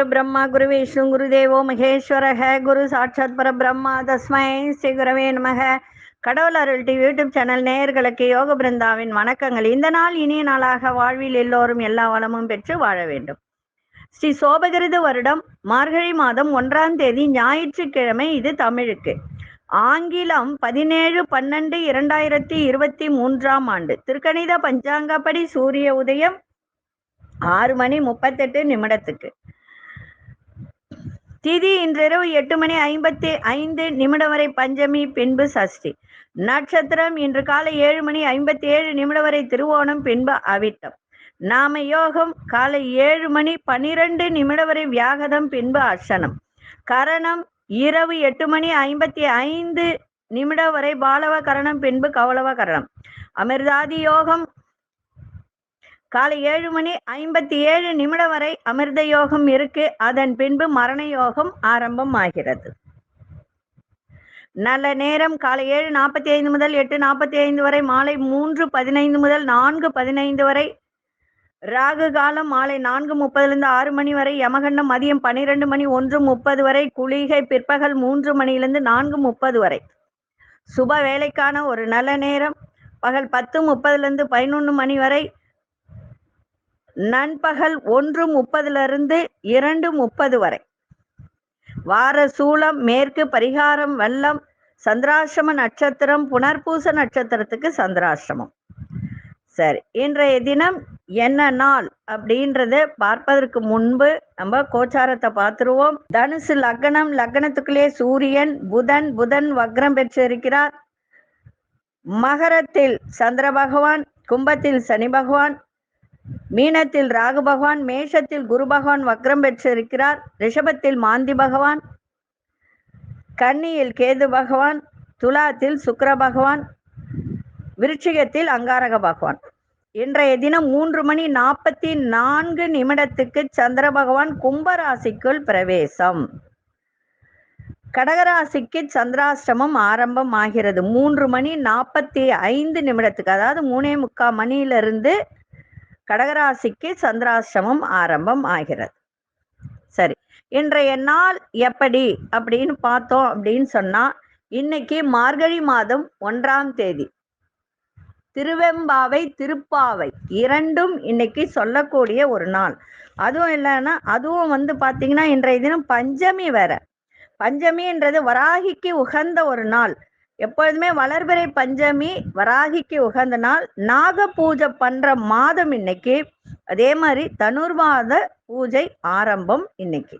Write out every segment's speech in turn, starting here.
குரு பிரம்மா குரு விஷ்ணு குரு தேவோ மகேஸ்வரக குரு சாட்சாத் பரபிரம்மா தஸ்மை ஸ்ரீ குரவே நமக. கடவுள் அருள் டிவி யூடியூப் சேனல் நேயர்களுக்கு யோக பிருந்தாவின் வணக்கங்கள். இந்த நாள் இனிய நாளாக வாழ்வில் எல்லோரும் எல்லா வளமும் பெற்று வாழ வேண்டும். ஸ்ரீ சோபகிருது வருடம் மார்கழி மாதம் ஒன்றாம் தேதி ஞாயிற்றுக்கிழமை இது தமிழுக்கு. ஆங்கிலம் பதினேழு பன்னெண்டு இரண்டாயிரத்தி இருபத்தி மூன்றாம் ஆண்டு. திருக்கணித பஞ்சாங்கப்படி சூரிய உதயம் ஆறு மணி முப்பத்தெட்டு நிமிடத்துக்கு. திதி இன்றிரவு எட்டு மணி ஐம்பத்தி ஐந்து நிமிடம் வரை பஞ்சமி பின்பு சஷ்டி. நட்சத்திரம் இன்று காலை ஏழு மணி ஐம்பத்தி ஏழு நிமிடம் வரை திருவோணம் பின்பு அவிட்டம். நாம யோகம் காலை ஏழு மணி பனிரெண்டு நிமிடம் வரை வியாகதம் பின்பு அர்ஷனம் கரணம் இரவு எட்டு மணி ஐம்பத்தி ஐந்து நிமிடம் வரை பாலவ கரணம் பின்பு கௌளவ கரணம். அமிர்தாதி யோகம் காலை ஏழு மணி ஐம்பத்தி ஏழு நிமிடம் வரை அமிர்த யோகம் இருக்கு. அதன் பின்பு மரண யோகம் ஆரம்பம் ஆகிறது. நல்ல நேரம் காலை ஏழு நாற்பத்தி ஐந்து முதல் எட்டு நாற்பத்தி ஐந்து வரை மாலை மூன்று பதினைந்து முதல் நான்கு பதினைந்து வரை ராகு காலம் மாலை நான்கு முப்பதுலேருந்து ஆறு மணி வரை யமகண்டம் மதியம் பன்னிரெண்டு மணி ஒன்று முப்பது வரை குளிகை பிற்பகல் மூன்று மணியிலிருந்து நான்கு முப்பது வரை. சுப வேலைக்கான ஒரு நல்ல நேரம். பகல் பத்து முப்பதுலேருந்து பதினொன்று மணி வரை நண்பகல் ஒன்று முப்பதுலேருந்து இரண்டு முப்பது வரை. வார சூளம் மேற்கு பரிகாரம் வெள்ளம் சந்திராசிரம நட்சத்திரம் புனர்பூச நட்சத்திரத்துக்கு சந்திராசிரமம் சரி இன்றைய தினம் என்ன நாள் அப்படின்றத பார்ப்பதற்கு முன்பு நம்ம கோச்சாரத்தை பார்த்துருவோம். தனுசு லக்னம் லக்னத்துக்குள்ளே சூரியன் புதன் புதன் வக்ரம் பெற்றிருக்கிறார். மகரத்தில் சந்திர பகவான் கும்பத்தில் சனி பகவான் மீனத்தில் ராகு பகவான் மேஷத்தில் குரு பகவான் வக்ரம் பெற்றிருக்கிறார். ரிஷபத்தில் மாந்தி பகவான் கன்னியில் கேது பகவான் துலாத்தில் சுக்கர பகவான் விருட்சிகத்தில் அங்காரக பகவான். இன்றைய தினம் மூன்று மணி நாற்பத்தி நான்கு நிமிடத்துக்கு சந்திர பகவான் கும்பராசிக்குள் பிரவேசம். கடகராசிக்கு சந்திராஷ்டமம் ஆரம்பம் ஆகிறது. மூன்று மணி நாற்பத்தி ஐந்து நிமிடத்துக்கு அதாவது மூணே முக்கால் மணியிலிருந்து கடகராசிக்கு சந்திராசிரமம் ஆரம்பம் ஆகிறது. சரி இன்றைய நாள் எப்படி அப்படின்னு பார்த்தோம் அப்படின்னு சொன்னா இன்னைக்கு மார்கழி மாதம் ஒன்றாம் தேதி. திருவெம்பாவை திருப்பாவை இரண்டும் இன்னைக்கு சொல்லக்கூடிய ஒரு நாள். அதுவும் இல்லைன்னா அதுவும் வந்து பார்த்தீங்கன்னா இன்றைய தினம் பஞ்சமி வேற. பஞ்சமின்றது வராகிக்கு உகந்த ஒரு நாள். எப்பொழுதுமே வளர்பிறை பஞ்சமி வராகிக்கு உகந்த நாள். நாக பூஜை பண்ற மாதம் இன்னைக்கு. அதே மாதிரி தனுர்வாத பூஜை ஆரம்பம் இன்னைக்கு.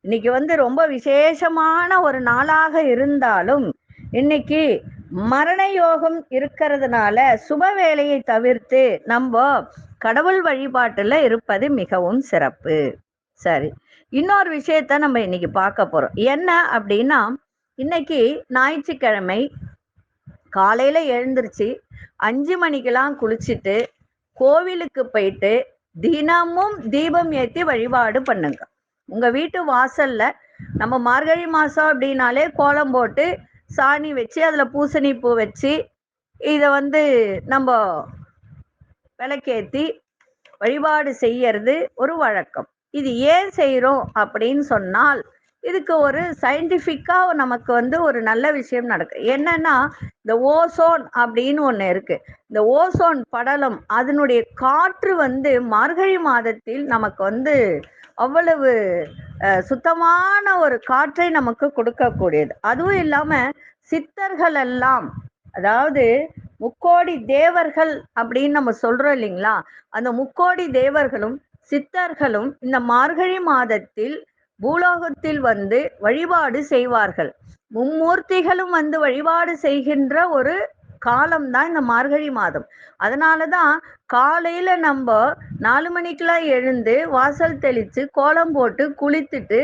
இன்னைக்கு வந்து ரொம்ப விசேஷமான ஒரு நாளாக இருந்தாலும் இன்னைக்கு மரண யோகம் இருக்கிறதுனால சுப வேலையை தவிர்த்து நம்ம கடவுள் வழிபாட்டுல இருப்பது மிகவும் சிறப்பு. சரி. இன்னொரு விஷயத்த நம்ம இன்னைக்கு பார்க்க போறோம். என்ன அப்படின்னா இன்னைக்கு ஞாயிற்றுக்கிழமை காலையில எழுந்திருச்சு அஞ்சு மணிக்கெல்லாம் குளிச்சுட்டு கோவிலுக்கு போயிட்டு தினமும் தீபம் ஏற்றி வழிபாடு பண்ணுங்க. உங்க வீட்டு வாசல்ல நம்ம மார்கழி மாசம் அப்படின்னாலே கோலம் போட்டு சாணி வச்சு அதுல பூசணி பூ வச்சு இதை வந்து நம்ம விளக்கேத்தி வழிபாடு செய்யறது ஒரு வழக்கம். இது ஏன் செய்கிறோம் அப்படின்னு சொன்னால் இதுக்கு ஒரு சயின்டிஃபிக்கா நமக்கு வந்து ஒரு நல்ல விஷயம் நடக்கு. என்னன்னா இந்த ஓசோன் அப்படின்னு ஒன்று இருக்கு. இந்த ஓசோன் படலம் அதனுடைய காற்று வந்து மார்கழி மாதத்தில் நமக்கு வந்து அவ்வளவு சுத்தமான ஒரு காற்றை நமக்கு கொடுக்கக்கூடியது. அதுவும் இல்லாம சித்தர்கள் எல்லாம் அதாவது முக்கோடி தேவர்கள் அப்படின்னு நம்ம சொல்றோம் இல்லைங்களா? அந்த முக்கோடி தேவர்களும் சித்தர்களும் இந்த மார்கழி மாதத்தில் பூலோகத்தில் வந்து வழிபாடு செய்வார்கள். மும்மூர்த்திகளும் வந்து வழிபாடு செய்கின்ற ஒரு காலம் தான் இந்த மார்கழி மாதம். அதனாலதான் காலையில நம்ம நாலு மணிக்கெல்லாம் எழுந்து வாசல் தெளிச்சு கோலம் போட்டு குளித்துட்டு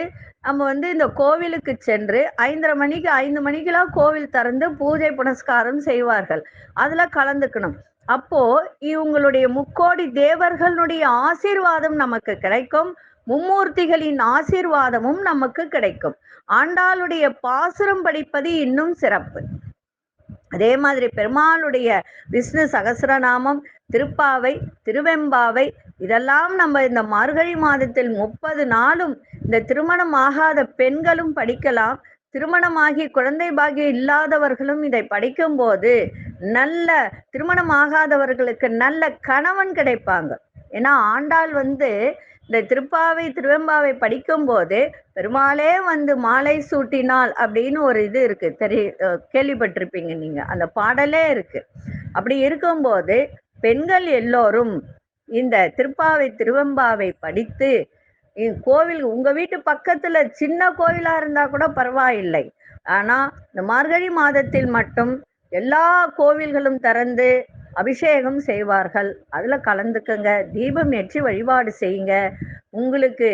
நம்ம வந்து இந்த கோவிலுக்கு சென்று ஐந்தரை மணிக்கு ஐந்து மணிக்கெல்லாம் கோவில் திறந்து பூஜை புனஸ்காரம் செய்வார்கள். அதுல கலந்துக்கணும். அப்போ இவங்களுடைய முக்கோடி தேவர்களுடைய ஆசீர்வாதம் நமக்கு கிடைக்கும். மும்மூர்த்திகளின் ஆசீர்வாதமும் நமக்கு கிடைக்கும். ஆண்டாளுடைய பாசுரம் படிப்பது இன்னும் சிறப்பு. அதே மாதிரி பெருமாளுடைய விஷ்ணு சகசரநாமம் திருப்பாவை திருவெம்பாவை இதெல்லாம் நம்ம இந்த மார்கழி மாதத்தில் முப்பது நாளும் இந்த திருமணம் ஆகாத பெண்களும் படிக்கலாம். திருமணமாகி குழந்தை பாக்கியம் இல்லாதவர்களும் இதை படிக்கும்போது நல்ல திருமணம் ஆகாதவர்களுக்கு நல்ல கணவன் கிடைப்பாங்க. ஏன்னா ஆண்டாள் வந்து இந்த திருப்பாவை திருவெம்பாவை படிக்கும்போது பெருமாளே வந்து மாலை சூட்டினால் அப்படின்னு ஒரு இது இருக்கு. தெரிய கேள்விப்பட்டிருப்பீங்க நீங்க. அந்த பாடலே இருக்கு. அப்படி இருக்கும்போது பெண்கள் எல்லோரும் இந்த திருப்பாவை திருவெம்பாவை படித்து கோவில் உங்க வீட்டு பக்கத்துல சின்ன கோவிலா இருந்தா கூட பரவாயில்லை. ஆனா இந்த மார்கழி மாதத்தில் மட்டும் எல்லா கோவில்களும் திறந்து அபிஷேகம் செய்வார்கள். அதுல கலந்துக்கங்க. தீபம் ஏற்றி வழிபாடு செய்யுங்க. உங்களுக்கு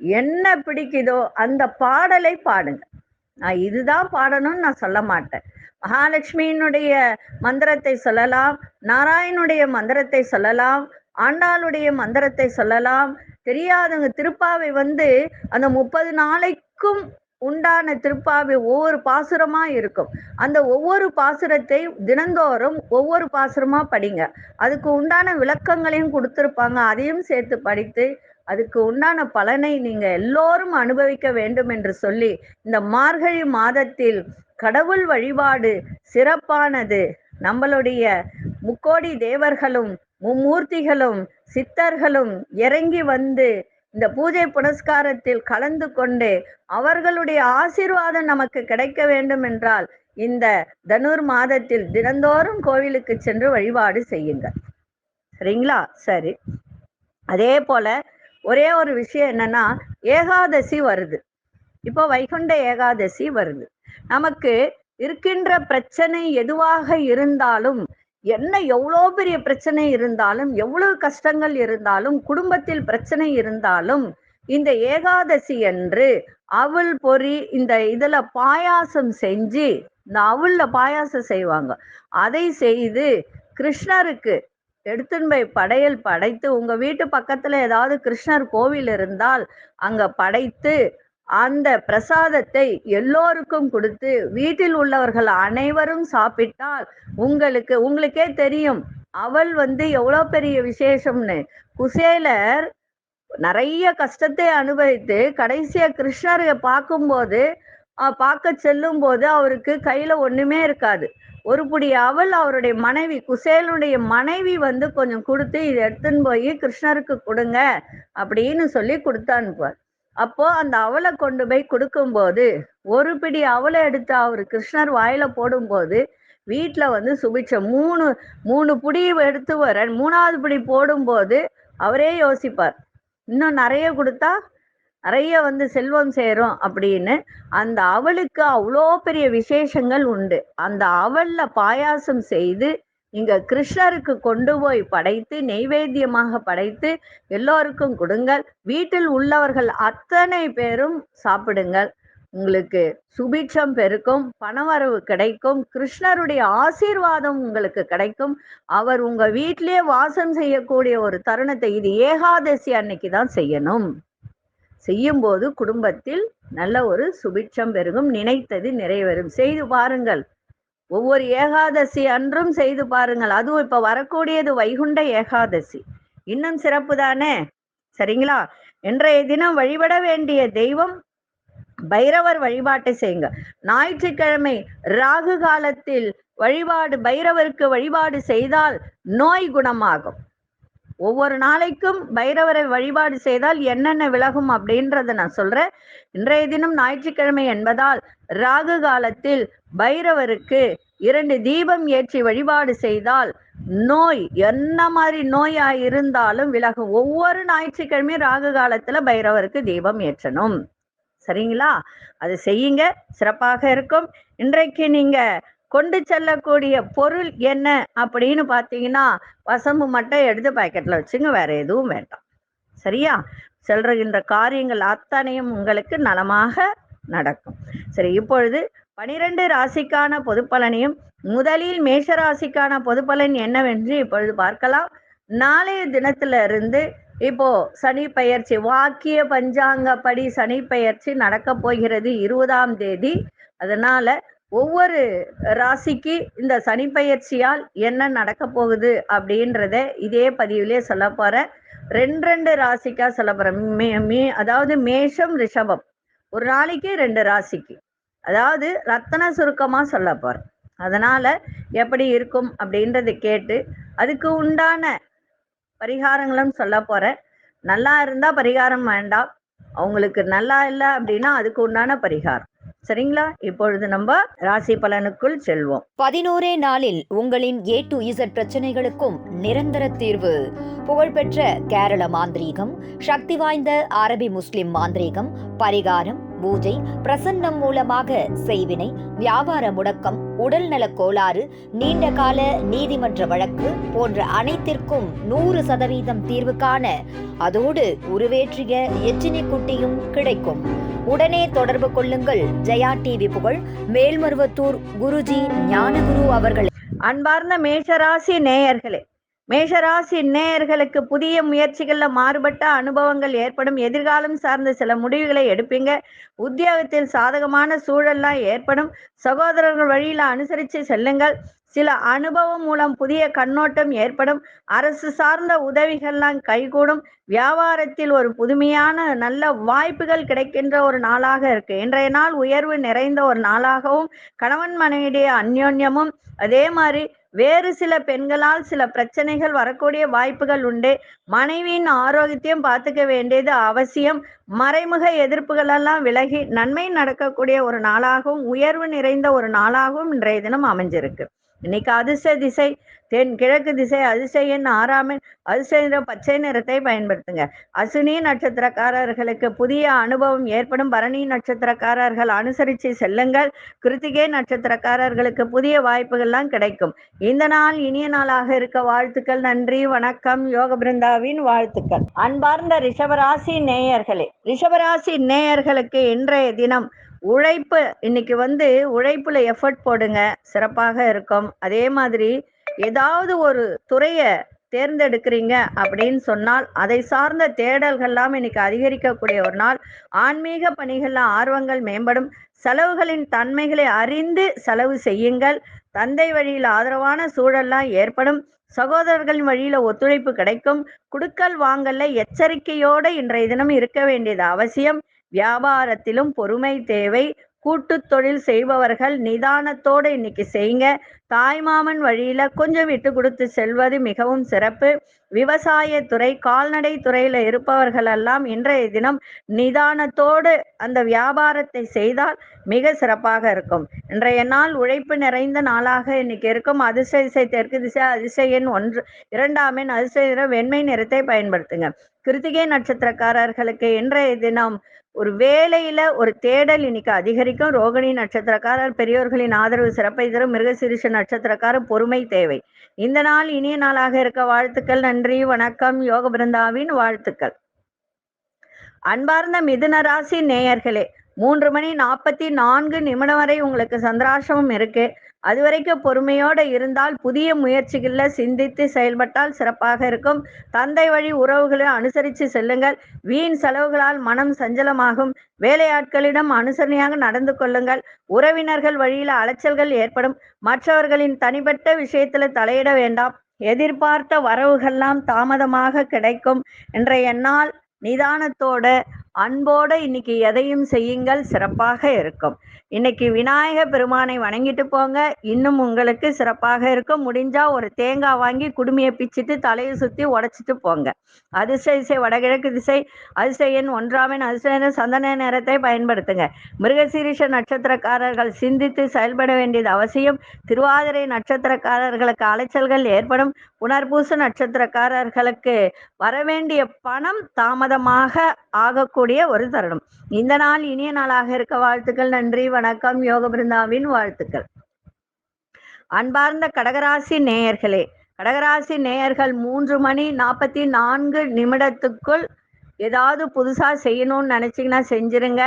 என்ன பிடிக்குதோ அந்த பாடலை பாடுங்க. நான் இதுதான் பாடணும்னு நான் சொல்ல மாட்டேன். மகாலட்சுமியினுடைய மந்திரத்தை சொல்லலாம். நாராயணுடைய மந்திரத்தை சொல்லலாம். ஆண்டாளுடைய மந்திரத்தை சொல்லலாம். தெரியாதவங்க திருப்பாவை வந்து அந்த முப்பது நாளைக்கும் உண்டான திருப்பாவை ஒவ்வொரு பாசுரமா இருக்கும். அந்த ஒவ்வொரு பாசுரத்தை தினந்தோறும் ஒவ்வொரு பாசுரமா படிங்க. அதுக்கு உண்டான விளக்கங்களையும் கொடுத்துருப்பாங்க. அதையும் சேர்த்து படித்து அதுக்கு உண்டான பலனை நீங்க எல்லோரும் அனுபவிக்க வேண்டும் என்று சொல்லி இந்த மார்கழி மாதத்தில் கடவுள் வழிபாடு சிறப்பானது. நம்மளுடைய முக்கோடி தேவர்களும் மும்மூர்த்திகளும் சித்தர்களும் இறங்கி வந்து இந்த பூஜை புனஸ்காரத்தில் கலந்து கொண்டு அவர்களுடைய ஆசீர்வாதம் நமக்கு கிடைக்க வேண்டும் என்றால் இந்த தனுர் மாதத்தில் தினந்தோறும் கோவிலுக்கு சென்று வழிபாடு செய்யுங்கள். சரிங்களா? சரி. அதே போல ஒரே ஒரு விஷயம் என்னன்னா ஏகாதசி வருது. இப்போ வைகுண்ட ஏகாதசி வருது. நமக்கு இருக்கின்ற பிரச்சனை எதுவாக இருந்தாலும் என்ன எவ்வளோ பெரிய பிரச்சனை இருந்தாலும் எவ்வளவு கஷ்டங்கள் இருந்தாலும் குடும்பத்தில் பிரச்சனை இருந்தாலும் இந்த ஏகாதசி என்று அவள் பொறி இந்த இதுல பாயாசம் செஞ்சு இந்த அவல்ல பாயாசம் செய்வாங்க. அதை செய்து கிருஷ்ணருக்கு எடுத்துன்னு போய் படையல் படைத்து உங்க வீட்டு பக்கத்துல ஏதாவது கிருஷ்ணர் கோவில் இருந்தால் அங்க படைத்து அந்த பிரசாதத்தை எல்லோருக்கும் கொடுத்து வீட்டில் உள்ளவர்கள் அனைவரும் சாப்பிட்டால் உங்களுக்கு உங்களுக்கே தெரியும் அவள் வந்து எவ்வளோ பெரிய விசேஷம்னு. குசேலர் நிறைய கஷ்டத்தை அனுபவித்து கடைசியா கிருஷ்ணரை பார்க்கும்போது பார்க்க செல்லும் போது அவருக்கு கையில ஒண்ணுமே இருக்காது. ஒரு புடி அவள் அவருடைய மனைவி குசேலனுடைய மனைவி வந்து கொஞ்சம் கொடுத்து இதை எடுத்துன்னு போய் கிருஷ்ணருக்கு கொடுங்க அப்படின்னு சொல்லி கொடுத்து அனுப்புவார் அப்போ அந்த அவலை கொண்டு போய் கொடுக்கும்போது ஒரு பிடி அவலை எடுத்து அவர் கிருஷ்ணர் வாயில போடும்போது வீட்டில் வந்து சுபிட்சம் மூணு மூணு புடி எடுத்து வர மூணாவது பிடி போடும்போது அவரே யோசிப்பார் இன்னும் நிறைய கொடுத்தா நிறைய வந்து செல்வம் சேரும் அப்படின்னு. அந்த அவளுக்கு அவ்வளோ பெரிய விசேஷங்கள் உண்டு. அந்த அவல்ல பாயாசம் செய்து இங்க கிருஷ்ணருக்கு கொண்டு போய் படைத்து நெய்வேத்தியமாக படைத்து எல்லோருக்கும் கொடுங்கள். வீட்டில் உள்ளவர்கள் அத்தனை பேரும் சாப்பிடுங்கள். உங்களுக்கு சுபிட்சம் பெருக்கும் பணவரவு கிடைக்கும் கிருஷ்ணருடைய ஆசீர்வாதம் உங்களுக்கு கிடைக்கும். அவர் உங்க வீட்டிலேயே வாசம் செய்யக்கூடிய ஒரு தருணத்தை இது ஏகாதசி அன்னைக்கு தான் செய்யணும். செய்யும்போது குடும்பத்தில் நல்ல ஒரு சுபிட்சம் பெருகும் நினைத்தது நிறைவேறும். செய்து பாருங்கள். ஒவ்வொரு ஏகாதசி அன்றும் செய்து பாருங்கள். அதுவும் இப்ப வரக்கூடியது வைகுண்ட ஏகாதசி. இன்னும் சிறப்பு தானே? சரிங்களா? இன்றைய தினம் வழிபட வேண்டிய தெய்வம் பைரவர் வழிபாட்டை செய்யுங்க. ஞாயிற்றுக்கிழமை ராகு காலத்தில் வழிபாடு பைரவருக்கு வழிபாடு செய்தால் நோய் குணமாகும். ஒவ்வொரு நாளைக்கும் பைரவரை வழிபாடு செய்தால் என்னென்ன விலகும் அப்படின்றத நான் சொல்றேன். இன்றைய தினம் ஞாயிற்றுக்கிழமை என்பதால் ராகு காலத்தில் பைரவருக்கு இரண்டு தீபம் ஏற்றி வழிபாடு செய்தால் நோய் என்ன மாதிரி நோயா இருந்தாலும் விலகும். ஒவ்வொரு ஞாயிற்றுக்கிழமையும் ராகு காலத்துல பைரவருக்கு தீபம் ஏற்றணும். சரிங்களா? அது செய்யுங்க. சிறப்பாக இருக்கும். இன்றைக்கு நீங்க கொண்டு செல்லக்கூடிய பொருள் என்ன அப்படின்னு பார்த்தீங்கன்னா வசம்பு மட்டும் எடுத்து பாக்கெட்டில் வச்சுங்க வேற எதுவும் வேண்டாம். சரியா? செல்கின்ற காரியங்கள் அத்தனையும் உங்களுக்கு நலமாக நடக்கும். சரி இப்பொழுது பனிரெண்டு ராசிக்கான பொதுப்பலனையும் முதலில் மேஷ ராசிக்கான பொதுப்பலன் என்னவென்று இப்பொழுது பார்க்கலாம். நாளைய தினத்துல இருந்து இப்போ சனி பயிற்சி வாக்கிய பஞ்சாங்கப்படி சனி பயிற்சி நடக்க போகிறது இருபதாம் தேதி. அதனால ஒவ்வொரு ராசிக்கு இந்த சனி பயிற்சியால் என்ன நடக்க போகுது அப்படின்றத இதே பதிவிலே சொல்ல போறேன். ரெண்டு ரெண்டு ராசிக்கா சொல்ல போறேன். மே மே அதாவது மேஷம் ரிஷபம். ஒரு நாளைக்கு ரெண்டு ராசிக்கு. அதாவது ரத்தன சுருக்கமா சொல்ல போறேன். அதனால எப்படி இருக்கும் அப்படின்றத கேட்டு அதுக்கு உண்டான பரிகாரங்களும் சொல்ல போறேன். நல்லா இருந்தா பரிகாரம் வேண்டாம். அவங்களுக்கு நல்லா இல்லை அப்படின்னா அதுக்கு உண்டான பரிகாரம். சரிங்களா? இப்பொழுது நம்ம ராசி பலனுக்குள் செல்வோம். பதினோரே நாளில் உங்களின் ஏ டு இசட் பிரச்சனைகளுக்கும் நிரந்தர தீர்வு. புகழ்பெற்ற கேரள மாந்திரீகம் சக்தி வாய்ந்த அரபி முஸ்லிம் மாந்திரீகம் பரிகாரம் பூஜை பிரசன்னம் மூலமாக செய்வினை வியாபார முடக்கம் உடல்நலக் கோளாறு நீண்ட கால நீதிமன்ற வழக்கு போன்ற அனைத்திற்கும் நூறு சதவீதம் தீர்வு காண அதோடு உருவேற்றிய எச்சினி குட்டியும் கிடைக்கும். உடனே தொடர்பு கொள்ளுங்கள். ஜெயா டிவி புகழ். மேல்மருவத்தூர் குருஜி ஞானகுரு அவர்கள். அன்பார்ந்த மேஷராசி நேயர்களே மேஷராசி நேயர்களுக்கு புதிய முயற்சிகள்ல மாறுபட்ட அனுபவங்கள் ஏற்படும். எதிர்காலம் சார்ந்த சில முடிவுகளை எடுப்பீங்க. உத்தியோகத்தில் சாதகமான சூழல்லாம் ஏற்படும். சகோதரர்கள் வழியில அனுசரித்து செல்லுங்கள். சில அனுபவம் மூலம் புதிய கண்ணோட்டம் ஏற்படும். அரசு சார்ந்த உதவிகள்லாம் கைகூடும். வியாபாரத்தில் ஒரு புதுமையான நல்ல வாய்ப்புகள் கிடைக்கின்ற ஒரு நாளாக இருக்கு. இன்றைய நாள் உயர்வு நிறைந்த ஒரு நாளாகவும் கணவன் மனைவியுடைய அந்யோன்யமும் அதே மாதிரி வேறு சில பெண்களால் சில பிரச்சனைகள் வரக்கூடிய வாய்ப்புகள் உண்டு. மனைவியின் ஆரோக்கியத்தையும் பார்த்துக்க வேண்டியது அவசியம். மறைமுக எதிர்ப்புகளெல்லாம் விலகி நன்மை நடக்கக்கூடிய ஒரு நாளாகவும் உயர்வு நிறைந்த ஒரு நாளாகவும் இன்றைய தினம் அமைஞ்சிருக்கு. இன்னைக்கு அதிர்ஷ்ட திசை தென் கிழக்கு திசை அதிசயன் ஆறாமின் ஆறாமன் அதிர்ஷ்ட நிறம் பச்சை நிறத்தை பயன்படுத்துங்க. அசுனி நட்சத்திரக்காரர்களுக்கு புதிய அனுபவம் ஏற்படும் பரணி நட்சத்திரக்காரர்கள் அனுசரித்து செல்லுங்கள். கிருத்திகை நட்சத்திரக்காரர்களுக்கு புதிய வாய்ப்புகள்லாம் கிடைக்கும். இந்த நாள் இனிய நாளாக இருக்க வாழ்த்துக்கள் நன்றி வணக்கம் யோக பிருந்தாவின் வாழ்த்துக்கள். அன்பார்ந்த ரிஷபராசி நேயர்களே ரிஷபராசி நேயர்களுக்கு இன்றைய தினம் உழைப்பு இன்னைக்கு வந்து உழைப்புல எஃபர்ட் போடுங்க சிறப்பாக இருக்கும். அதே மாதிரி ஏதாவது ஒரு துறையை தேர்ந்தெடுக்கிறீங்க அப்படின்னு சொன்னால் அதை சார்ந்த தேடல்கள்லாம் இன்னைக்கு அதிகரிக்கக்கூடிய ஒரு நாள். ஆன்மீக பணிகள்ல ஆர்வங்கள் மேம்படும். செலவுகளின் தன்மைகளை அறிந்து செலவு செய்யுங்கள். தந்தை வழியில் ஆதரவான சூழல்லாம் ஏற்படும். சகோதரர்களின் வழியில ஒத்துழைப்பு கிடைக்கும். குடுக்கல் வாங்கல்ல எச்சரிக்கையோடு இன்றைய தினம் இருக்க வேண்டியது அவசியம். வியாபாரத்திலும் பொறுமை தேவை. கூட்டு தொழில் செய்பவர்கள் நிதானத்தோடு இன்னைக்கு செய்யுங்க. தாய்மாமன் வழியில கொஞ்சம் விட்டு கொடுத்து செல்வது மிகவும் சிறப்பு. விவசாய துறை கால்நடை துறையில இருப்பவர்கள் எல்லாம் இன்றைய தினம் நிதானத்தோடு அந்த வியாபாரத்தை செய்தால் மிக சிறப்பாக இருக்கும். இன்றைய நாள் உழைப்பு நிறைந்த நாளாக இன்னைக்கு இருக்கும். அதிர்ஷ்ட திசை தெற்கு திசை அதிசயன் ஒன்று இரண்டாம் எண் அதிர்ஷ்ட நிறம் வெண்மை நிறத்தை பயன்படுத்துங்க. கிருத்திகை நட்சத்திரக்காரர்களுக்கு இன்றைய தினம் ஒரு வேலையில ஒரு தேடல் இன்னைக்கு அதிகரிக்கும். ரோகிணி நட்சத்திரக்காரர் பெரியோர்களின் ஆதரவு சிறப்பை தரும் மிருகசிரிஷ நட்சத்திரக்காரர் பொறுமை தேவை. இந்த நாள் இனிய நாளாக இருக்க வாழ்த்துக்கள் நன்றி வணக்கம் யோக பிருந்தாவின் வாழ்த்துக்கள். அன்பார்ந்த மிதுன ராசி நேயர்களே மூன்று மணி நாற்பத்தி நான்கு நிமிடம் வரை உங்களுக்கு சந்திராசிரமம் இருக்கு. அது வரைக்கும் பொறுமையோடு இருந்தால் புதிய முயற்சிகளில் சிந்தித்து செயல்பட்டால் சிறப்பாக இருக்கும். தந்தை வழி உறவுகளை அனுசரித்து செல்லுங்கள். வீண் செலவுகளால் மனம் சஞ்சலமாகும். வேலையாட்களிடம் அனுசரணையாக நடந்து கொள்ளுங்கள். உறவினர்கள் வழியில் அலைச்சல்கள் ஏற்படும். மற்றவர்களின் தனிப்பட்ட விஷயத்தில் தலையிட வேண்டாம். எதிர்பார்த்த வரவுகள்லாம் தாமதமாக கிடைக்கும். இன்றைய நாள் நிதானத்தோட அன்போட இன்னைக்கு எதையும் செய்யுங்கள் சிறப்பாக இருக்கும். இன்னைக்கு விநாயக பெருமானை வணங்கிட்டு போங்க. இன்னும் உங்களுக்கு சிறப்பாக இருக்கும். முடிஞ்சா ஒரு தேங்காய் வாங்கி குடுமையை பிச்சுட்டு தலையை சுத்தி உடைச்சிட்டு போங்க. அதிர்ஷ்ட திசை வடகிழக்கு திசை அதிர்ஷ்ட எண் ஒன்றாமின் அதிர்ஷ்ட சந்தன நேரத்தை பயன்படுத்துங்க. மிருகசீரிஷ நட்சத்திரக்காரர்கள் சிந்தித்து செயல்பட வேண்டியது அவசியம். திருவாதிரை நட்சத்திரக்காரர்களுக்கு அலைச்சல்கள் ஏற்படும். புனர்பூச நட்சத்திரக்காரர்களுக்கு வரவேண்டிய பணம் தாமதமாக கூடிய ஒரு தருணம். இந்த நாள் இனிய நாளாக இருக்க வாழ்த்துக்கள் நன்றி வணக்கம் யோக பிருந்தாவின் வாழ்த்துக்கள். அன்பார்ந்த கடகராசி நேயர்களே கடகராசி நேயர்கள் மூன்று மணி நாற்பத்தி நான்கு நிமிடத்துக்குள் ஏதாவது புதுசா செய்யணும்னு நினைச்சீங்கன்னா செஞ்சிருங்க.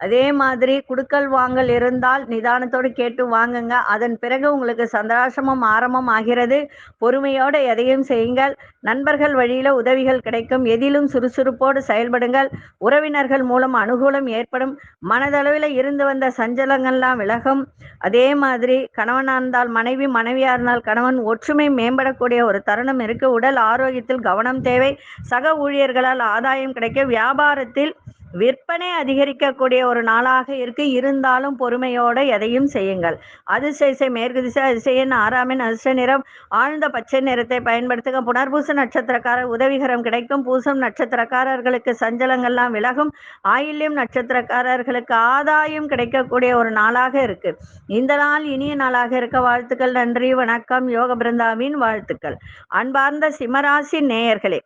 அதே மாதிரி குடுக்கல் வாங்கல் இருந்தால் நிதானத்தோடு கேட்டு வாங்குங்க. அதன் பிறகு உங்களுக்கு சந்திராசிரமம் ஆரம்பம் ஆகிறது. பொறுமையோடு எதையும் செய்யுங்கள். நண்பர்கள் வழியில உதவிகள் கிடைக்கும். எதிலும் சுறுசுறுப்போடு செயல்படுங்கள். உறவினர்கள் மூலம் அனுகூலம் ஏற்படும். மனதளவில் இருந்து வந்த சஞ்சலங்கள்லாம் விலகும். அதே மாதிரி கணவனா இருந்தால் மனைவி மனைவியா இருந்தால் கணவன் ஒற்றுமை மேம்படக்கூடிய ஒரு தருணம் இருக்கு. உடல் ஆரோக்கியத்தில் கவனம் தேவை. சக ஊழியர்களால் ஆதாயம் கிடைக்க வியாபாரத்தில் விற்பனை அதிகரிக்கக்கூடிய ஒரு நாளாக இருக்கு. இருந்தாலும் பொறுமையோட எதையும் செய்யுங்கள். அதிர்ஷ்ட இசை மேற்கு திசை அதிசயன் ஆறாமின் அதிர்ஷ்ட நிறம் ஆழ்ந்த பச்சை நிறத்தை பயன்படுத்துக. புனர்பூச நட்சத்திரக்காரர் உதவிகரம் கிடைக்கும். பூசம் நட்சத்திரக்காரர்களுக்கு சஞ்சலங்கள்லாம் விலகும். ஆயில்யம் நட்சத்திரக்காரர்களுக்கு ஆதாயம் கிடைக்கக்கூடிய ஒரு நாளாக இருக்கு. இந்த நாள் இனிய நாளாக இருக்க. வாழ்த்துக்கள் நன்றி வணக்கம். யோக பிருந்தாவின் வாழ்த்துக்கள். அன்பார்ந்த சிம்மராசி நேயர்களே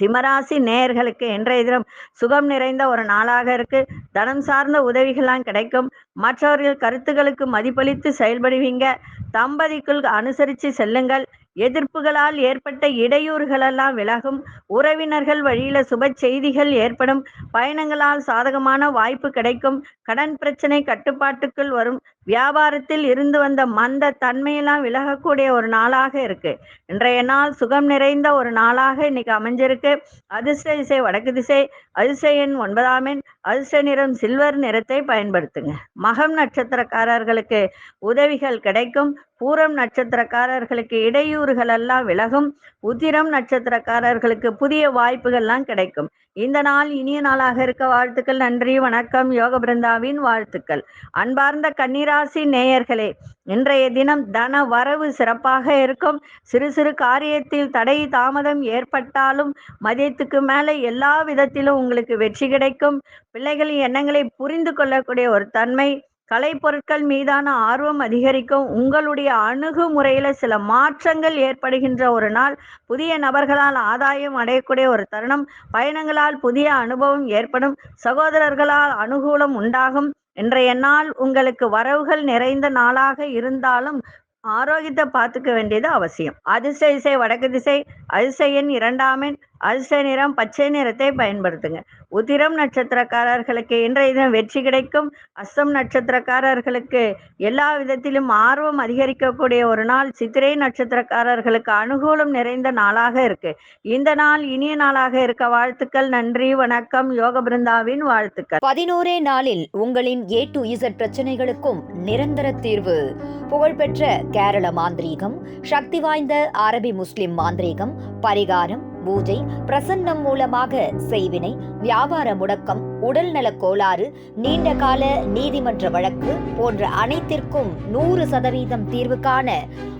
சிம்மராசி நேயர்களுக்கு இன்றைய தினம் சுகம் நிறைந்த ஒரு நாளாக இருக்கு. தனம் சார்ந்த உதவிகள்லாம் கிடைக்கும். மற்றவர்கள் கருத்துக்களுக்கு மதிப்பளித்து செயல்படுவீங்க. தம்பதிக்குள் அனுசரித்து செல்லுங்கள். எதிர்ப்புகளால் ஏற்பட்ட இடையூறுகளெல்லாம் விலகும். உறவினர்கள் வழியில சுப செய்திகள் ஏற்படும். பயணங்களால் சாதகமான வாய்ப்பு கிடைக்கும். கடன் பிரச்சனை கட்டுப்பாட்டுக்குள் வரும். வியாபாரத்தில் இருந்து வந்த மந்த தன்மையெல்லாம் விலகக்கூடிய ஒரு நாளாக இருக்கு. இன்றைய நாள் சுகம் நிறைந்த ஒரு நாளாக இன்னைக்கு அமைஞ்சிருக்கு. அதிர்ஷ்ட திசை வடக்கு திசை அதிர்ஷ்ட எண் ஒன்பதாம் எண். அதிர்ஷ்ட நிறம் சில்வர் நிறத்தை பயன்படுத்துங்க. மகம் நட்சத்திரக்காரர்களுக்கு உதவிகள் கிடைக்கும். பூரம் நட்சத்திரக்காரர்களுக்கு இடையூறுகள் எல்லாம் விலகும். உத்திரம் நட்சத்திரக்காரர்களுக்கு புதிய வாய்ப்புகள்லாம் கிடைக்கும். இந்த நாள் இனிய நாளாக இருக்க வாழ்த்துக்கள் நன்றி வணக்கம் யோக பிருந்தாவின் வாழ்த்துக்கள். அன்பார்ந்த கன்னிராசி நேயர்களே இன்றைய தினம் தன வரவு சிறப்பாக இருக்கும். சிறு சிறு காரியத்தில் தடை தாமதம் ஏற்பட்டாலும் மதியத்துக்கு மேலே எல்லா விதத்திலும் உங்களுக்கு வெற்றி கிடைக்கும். பிள்ளைகளின் எண்ணங்களை புரிந்து கொள்ளக்கூடிய ஒரு தன்மை கலை பொருட்கள் மீதான ஆர்வம் அதிகரிக்கும். உங்களுடைய அணுகுமுறையில சில மாற்றங்கள் ஏற்படுகின்ற ஒரு நாள். புதிய நபர்களால் ஆதாயம் அடையக்கூடிய ஒரு தருணம். பயணங்களால் புதிய அனுபவம் ஏற்படும். சகோதரர்களால் அனுகூலம் உண்டாகும். இன்றைய நாள் உங்களுக்கு வரவுகள் நிறைந்த நாளாக இருந்தாலும் ஆரோக்கியத்தை பார்த்துக்க வேண்டியது அவசியம். அதிசய திசை வடக்கு திசை அதிசயன் இரண்டாம் எண் அதிர்ஷ்ட நிறம் பச்சை நிறத்தை பயன்படுத்துங்க. உதிரம் நட்சத்திரக்காரர்களுக்கு இன்றைய தினம் வெற்றி கிடைக்கும். அஸ்தம் நட்சத்திரக்காரர்களுக்கு எல்லா விதத்திலும் ஆர்வம் அதிகரிக்கக்கூடிய ஒரு நாள் சித்திரை நட்சத்திரக்காரர்களுக்கு அனுகூலம் நிறைந்த நாளாக இருக்கு. இந்த நாள் இனிய நாளாக இருக்க வாழ்த்துக்கள் நன்றி வணக்கம். யோக பிருந்தாவின் வாழ்த்துக்கள். பதினோரே நாளில் உங்களின் ஏ டு இசட் பிரச்சனைகளுக்கும் நிரந்தர தீர்வு. புகழ்பெற்ற கேரள மாந்திரீகம் சக்தி வாய்ந்த அரபி முஸ்லிம் மாந்திரீகம் பரிகாரம் பூஜை பிரசன்னம் மூலமாக செய்வினை வியாபார முடக்கம் உடல்நலக் கோளாறு நீண்ட கால நீதிமன்ற வழக்கு போன்ற அனைத்திற்கும் நூறு சதவீதம் தீர்வு காண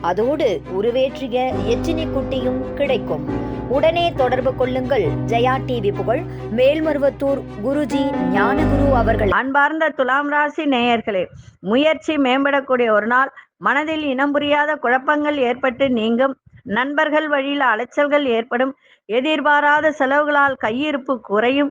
அதோடு உருவேற்றிய எச்சினி குட்டியும் கிடைக்கும். உடனே தொடர்பு கொள்ளுங்கள். ஜெயா டிவி புகழ் மேல்மருவத்தூர் குருஜி ஞானகுரு அவர்கள். அன்பார்ந்த துலாம் ராசி நேயர்களே முயற்சி மேம்படக்கூடிய ஒரு நாள். மனதில் இனம் புரியாத குழப்பங்கள் ஏற்பட்டு நீங்கும். நண்பர்கள் வழியில் அலைச்சல்கள் ஏற்படும். எதிர்பாராத செலவுகளால் கையிருப்பு குறையும்.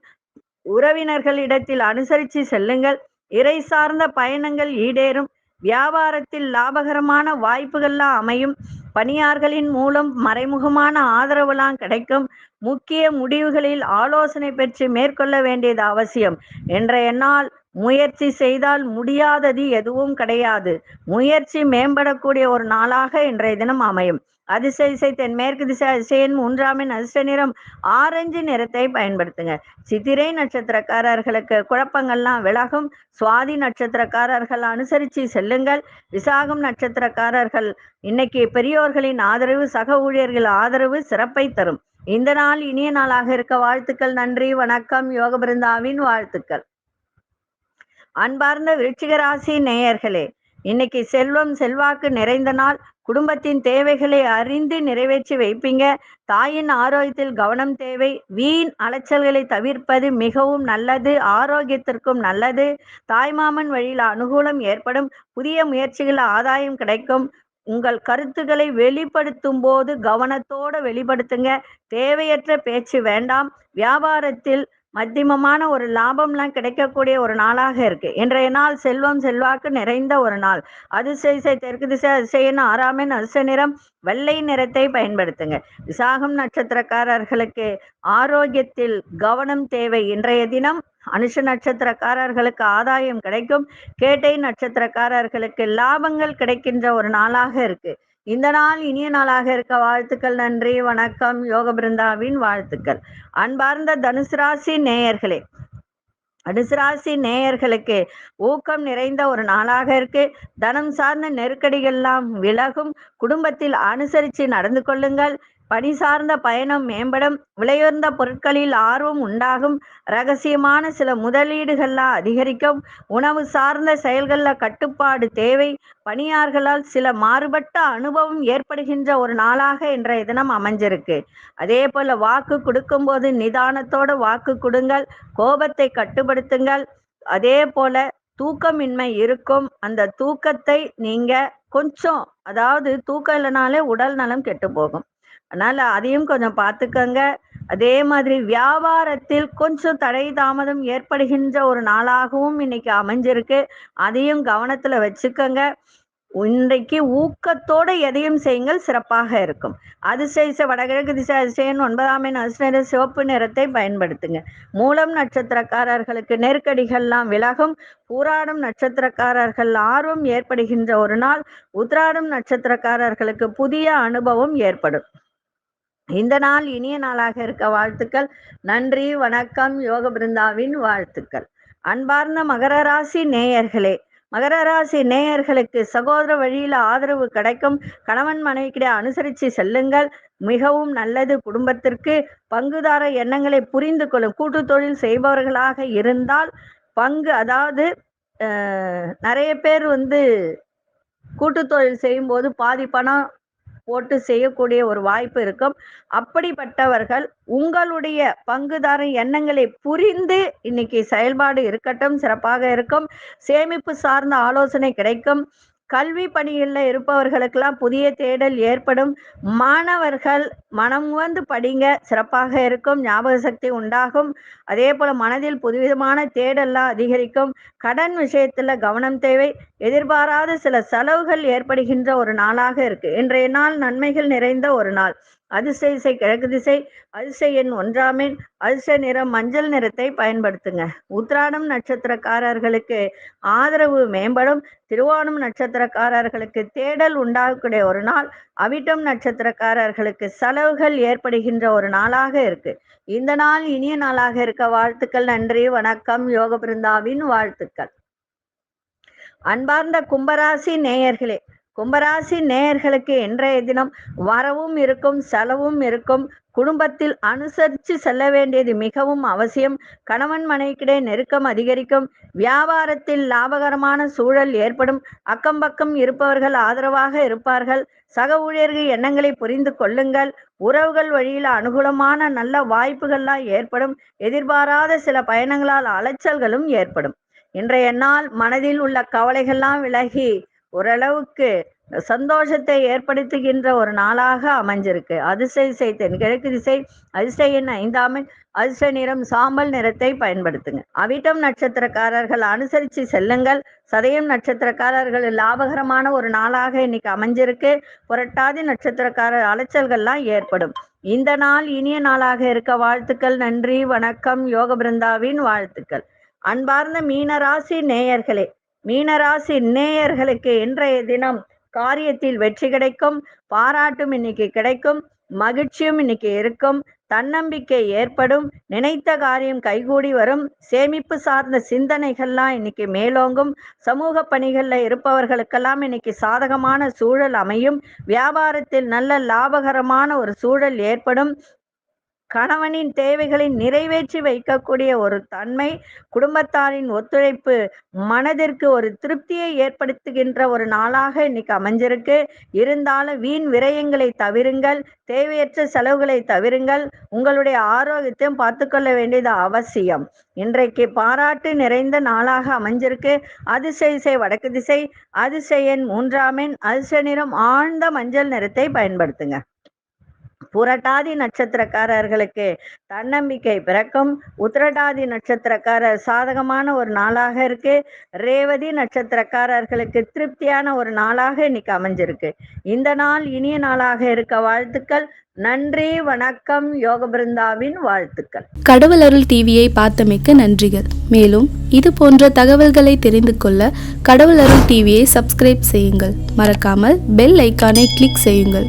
உறவினர்களிடத்தில் அனுசரித்து செல்லுங்கள். இறை சார்ந்த பயணங்கள் ஈடேறும். வியாபாரத்தில் லாபகரமான வாய்ப்புகள்லாம் அமையும். பணியார்களின் மூலம் மறைமுகமான ஆதரவுலாம் கிடைக்கும். முக்கிய முடிவுகளில் ஆலோசனை பெற்று மேற்கொள்ள வேண்டியது அவசியம். என்ற நாள் முயற்சி செய்தால் முடியாதது எதுவும் கிடையாது. முயற்சி மேம்படக்கூடிய ஒரு நாளாக இன்றைய தினம் அமையும். அதிசய திசை தென்மேற்கு திசை அதிசயன் மூன்றாமின் அதிர்ஷ்ட நிறம். ஆரஞ்சு நிறத்தை பயன்படுத்துங்க. சித்திரை நட்சத்திரக்காரர்களுக்கு குழப்பங்கள்லாம் விலகும். சுவாதி நட்சத்திரக்காரர்கள் அனுசரித்து செல்லுங்கள். விசாகம் நட்சத்திரக்காரர்கள் இன்னைக்கு பெரியோர்களின் ஆதரவு சக ஊழியர்கள் ஆதரவு சிறப்பை தரும். இந்த நாள் இனிய நாளாக இருக்க வாழ்த்துக்கள் நன்றி வணக்கம் யோக பிருந்தாவின் வாழ்த்துக்கள். அன்பார்ந்த விருச்சிக ராசி நேயர்களே இன்னைக்கு செல்வம் செல்வாக்கு நிறைந்த நாள். குடும்பத்தின் தேவைகளை அறிந்து நிறைவேற்றி வைப்பீங்க. தாயின் ஆரோக்கியத்தில் கவனம் தேவை. வீண் அலைச்சல்களை தவிர்ப்பது மிகவும் நல்லது. ஆரோக்கியத்திற்கும் நல்லது. தாய்மாமன் வழியில் அனுகூலம் ஏற்படும். புதிய முயற்சிகள் ஆதாயம் கிடைக்கும். உங்கள் கருத்துக்களை வெளிப்படுத்தும் போது கவனத்தோடு வெளிப்படுத்துங்க. தேவையற்ற பேச்சு வேண்டாம். வியாபாரத்தில் மத்தியமமான ஒரு லாபம்லாம் கிடைக்கக்கூடிய ஒரு நாளாக இருக்கு. இன்றைய நாள் செல்வம் செல்வாக்கு நிறைந்த ஒரு நாள். அதிசய தெற்கு திசை அதிசயன் ஆறாமின் அதிர்ஷ்ட நிறம் வெள்ளை நிறத்தை பயன்படுத்துங்க. விசாகம் நட்சத்திரக்காரர்களுக்கு ஆரோக்கியத்தில் கவனம் தேவை. இன்றைய தினம் அனுஷ நட்சத்திரக்காரர்களுக்கு ஆதாயம் கிடைக்கும். கேட்டை நட்சத்திரக்காரர்களுக்கு லாபங்கள் கிடைக்கின்ற ஒரு நாளாக இருக்கு. இந்த நாள் இனிய நாளாக இருக்க வாழ்த்துக்கள் நன்றி வணக்கம் யோக பிருந்தாவின் வாழ்த்துக்கள். அன்பார்ந்த தனுசு ராசி நேயர்களே தனுசு நேயர்களுக்கு ஊக்கம் நிறைந்த ஒரு நாளாக இருக்கு. தனம் சார்ந்த நெருக்கடிகள்லாம் விலகும். குடும்பத்தில் அனுசரித்து நடந்து கொள்ளுங்கள். பணி சார்ந்த பயணம் மேம்படும். விலையுயர்ந்த பொருட்களில் ஆர்வம் உண்டாகும். ரகசியமான சில முதலீடுகள்லாம் அதிகரிக்கும். உணவு சார்ந்த செயல்களில் கட்டுப்பாடு தேவை. பணியார்களால் சில மாறுபட்ட அனுபவம் ஏற்படுகின்ற ஒரு நாளாக இன்றைய தினம் அமைஞ்சிருக்கு. அதே போல வாக்கு கொடுக்கும்போது நிதானத்தோடு வாக்கு கொடுங்கள். கோபத்தை கட்டுப்படுத்துங்கள். அதே போல தூக்கமின்மை இருக்கும். அந்த தூக்கத்தை நீங்க கொஞ்சம் அதாவது தூக்கம் இல்லைனாலே உடல் நலம் கெட்டு போகும். அதனால அதையும் கொஞ்சம் பார்த்துக்கங்க. அதே மாதிரி வியாபாரத்தில் கொஞ்சம் தடை தாமதம் ஏற்படுகின்ற ஒரு நாளாகவும் இன்னைக்கு அமைஞ்சிருக்கு. அதையும் கவனத்துல வச்சுக்கோங்க. இன்றைக்கு ஊக்கத்தோட எதையும் செய்யுங்கள் சிறப்பாக இருக்கும். அதிசயிச வடகிழக்கு திசை அதிசயன் ஒன்பதாம் எண் அதிர்ஷ்ட சிவப்பு நிறத்தை பயன்படுத்துங்க. மூலம் நட்சத்திரக்காரர்களுக்கு நெருக்கடிகள்லாம் விலகும். பூராடும் நட்சத்திரக்காரர்கள் ஆர்வம் ஏற்படுகின்ற ஒரு நாள். உத்ராடும் நட்சத்திரக்காரர்களுக்கு புதிய அனுபவம் ஏற்படும். இந்த நாள் இனிய நாளாக இருக்க வாழ்த்துக்கள். நன்றி வணக்கம் யோக பிருந்தாவின் வாழ்த்துக்கள். அன்பார்ந்த மகர ராசி நேயர்களே மகர ராசி நேயர்களுக்கு சகோதர வழியில ஆதரவு கிடைக்கும். கணவன் மனைவிக்கிடையே அனுசரித்து செல்லுங்கள். மிகவும் நல்லது குடும்பத்திற்கு. பங்குதார எண்ணங்களை புரிந்து கொள்ளும். கூட்டு தொழில் செய்பவர்களாக இருந்தால் பங்கு அதாவது நிறைய பேர் வந்து கூட்டு தொழில் செய்யும்போது பாதி பணம் போட்டு செய்யக்கூடிய ஒரு வாய்ப்பு இருக்கும். அப்படிப்பட்டவர்கள் உங்களுடைய பங்குதார எண்ணங்களை புரிந்து இன்னைக்கு செயல்பாடு இருக்கட்டும் சிறப்பாக இருக்கும். சேமிப்பு சார்ந்த ஆலோசனை கிடைக்கும். கல்வி பணிகளில் இருப்பவர்களுக்கெல்லாம் புதிய தேடல் ஏற்படும். மாணவர்கள் மனம் வந்து படிங்க. சிறப்பாக இருக்கும். ஞாபக சக்தி உண்டாகும். அதே போல மனதில் புதுவிதமான தேடல்லாம் அதிகரிக்கும். கடன் விஷயத்துல கவனம் தேவை. எதிர்பாராத சில செலவுகள் ஏற்படுகின்ற ஒரு நாளாக இருக்கு. இன்றைய நாள் நன்மைகள் நிறைந்த ஒரு நாள். அதிசை இசை கிழக்கு திசை அதிசை எண் ஒன்றாமின் அதிசை நிறம் மஞ்சள் நிறத்தை பயன்படுத்துங்க. உத்ராடம் நட்சத்திரக்காரர்களுக்கு ஆதரவு மேம்படும். திருவோணம் நட்சத்திரக்காரர்களுக்கு தேடல் உண்டாகக்கூடிய ஒரு நாள். அவிட்டம் நட்சத்திரக்காரர்களுக்கு செலவுகள் ஏற்படுகின்ற ஒரு நாளாக இருக்கு. இந்த நாள் இனிய நாளாக இருக்க வாழ்த்துக்கள் நன்றி வணக்கம் யோக பிருந்தாவின் வாழ்த்துக்கள். அன்பார்ந்த கும்பராசி நேயர்களே கும்பராசி நேயர்களுக்கு இன்றைய தினம் வரவும் இருக்கும் செலவும் இருக்கும். குடும்பத்தில் அனுசரித்து செல்ல வேண்டியது மிகவும் அவசியம். கணவன் மனைக்கிடையே நெருக்கம் அதிகரிக்கும். வியாபாரத்தில் லாபகரமான சூழல் ஏற்படும். அக்கம் பக்கம் இருப்பவர்கள் ஆதரவாக இருப்பார்கள். சக ஊழியர்கள் எண்ணங்களை புரிந்து கொள்ளுங்கள். உறவுகள் வழியில் அனுகூலமான நல்ல வாய்ப்புகள்லாம் ஏற்படும். எதிர்பாராத சில பயணங்களால் அலைச்சல்களும் ஏற்படும். இன்றைய நாள் மனதில் உள்ள கவலைகள்லாம் விலகி ஓரளவுக்கு சந்தோஷத்தை ஏற்படுத்துகின்ற ஒரு நாளாக அமைஞ்சிருக்கு. அதிசய திசை தென்கிழக்கு திசை அதிசயின் எண் அதிசய அதிர்ஷ்ட நிறம் சாம்பல் நிறத்தை பயன்படுத்துங்க. அவிட்டம் நட்சத்திரக்காரர்கள் அனுசரித்து செல்லுங்கள். சதயம் நட்சத்திரக்காரர்கள் லாபகரமான ஒரு நாளாக இன்னைக்கு அமைஞ்சிருக்கு. புரட்டாதி நட்சத்திரக்காரர் அலைச்சல்கள்லாம் ஏற்படும். இந்த நாள் இனிய நாளாக இருக்க வாழ்த்துக்கள் நன்றி வணக்கம் யோக பிருந்தாவின் வாழ்த்துக்கள். அன்பார்ந்த மீனராசி நேயர்களே மீனராசி நேயர்களுக்கு இன்றைய தினம் காரியத்தில் வெற்றி கிடைக்கும் பாராட்டும் இன்னைக்கு கிடைக்கும் மகிழ்ச்சியும் இன்னைக்கு இருக்கும் தன்னம்பிக்கை ஏற்படும் நினைத்த காரியம் கைகூடி வரும் சேமிப்பு சார்ந்த சிந்தனைகள்லாம் இன்னைக்கு மேலோங்கும் சமூக பணிகளில் இருப்பவர்களுக்கெல்லாம் இன்னைக்கு சாதகமான சூழல் அமையும் வியாபாரத்தில் நல்ல லாபகரமான ஒரு சூழல் ஏற்படும் கணவனின் தேவைகளை நிறைவேற்றி வைக்கக்கூடிய ஒரு தன்மை குடும்பத்தாரின் ஒத்துழைப்பு மனதிற்கு ஒரு திருப்தியை ஏற்படுத்துகின்ற ஒரு நாளாக இன்னைக்கு அமைஞ்சிருக்கு. இருந்தாலும் வீண் விரயங்களை தவிருங்கள் தேவையற்ற செலவுகளை தவிருங்கள். உங்களுடைய ஆரோக்கியத்தையும் பார்த்துக்கொள்ள வேண்டியது அவசியம். இன்றைக்கு பாராட்டு நிறைந்த நாளாக அமைஞ்சிருக்கு. அதிசய திசை வடக்கு திசை அதிசயன் மூன்றாம் எண் அதிசய நிறம் ஆழ்ந்த மஞ்சள் நிறத்தை பயன்படுத்துங்க. புரட்டாதி நட்சத்திரக்காரர்களுக்கு தன்னம்பிக்கை பிறக்கும். உத்திரட்டாதி நட்சத்திரக்காரர் சாதகமான ஒரு நாளாக இருக்கு. ரேவதி நட்சத்திரக்காரர்களுக்கு திருப்தியான ஒரு நாளாக இன்னைக்கு அமைஞ்சிருக்கு. இந்த நாள் இனிய நாளாக இருக்க வாழ்த்துக்கள். நன்றி வணக்கம் யோக பிருந்தாவின் வாழ்த்துக்கள். கடவுள் அருள் டிவியை பார்த்தமைக்க நன்றிகள். மேலும் இது போன்ற தகவல்களை தெரிந்து கொள்ள கடவுள் அருள் டிவியை சப்ஸ்கிரைப் செய்யுங்கள். மறக்காமல் பெல் ஐக்கானை கிளிக் செய்யுங்கள்.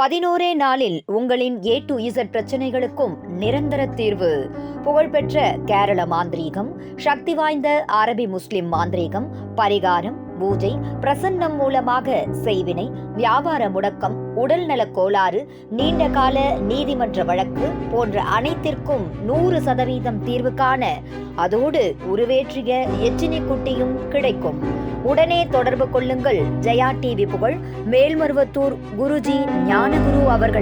பதினோரே நாளில் உங்களின் ஏ டு இசட் பிரச்சனைகளுக்கும் நிரந்தர தீர்வு. புகழ்பெற்ற கேரள மாந்திரீகம் சக்தி வாய்ந்த அரபி முஸ்லிம் மாந்திரீகம் பரிகாரம் பூஜை பிரசன்னம் மூலமாக செய்வினை வியாபார முடக்கம் உடல்நலக் கோளாறு நீண்ட கால நீதிமன்ற வழக்கு போன்ற அனைத்திற்கும் நூறு சதவீதம் தீர்வு காண அதோடு உருவேற்றிய எச்சினி குட்டியும் கிடைக்கும். உடனே தொடர்பு கொள்ளுங்கள். ஜெயா டிவி புகழ் மேல்மருவத்தூர் குருஜி ஞானகுரு அவர்கள்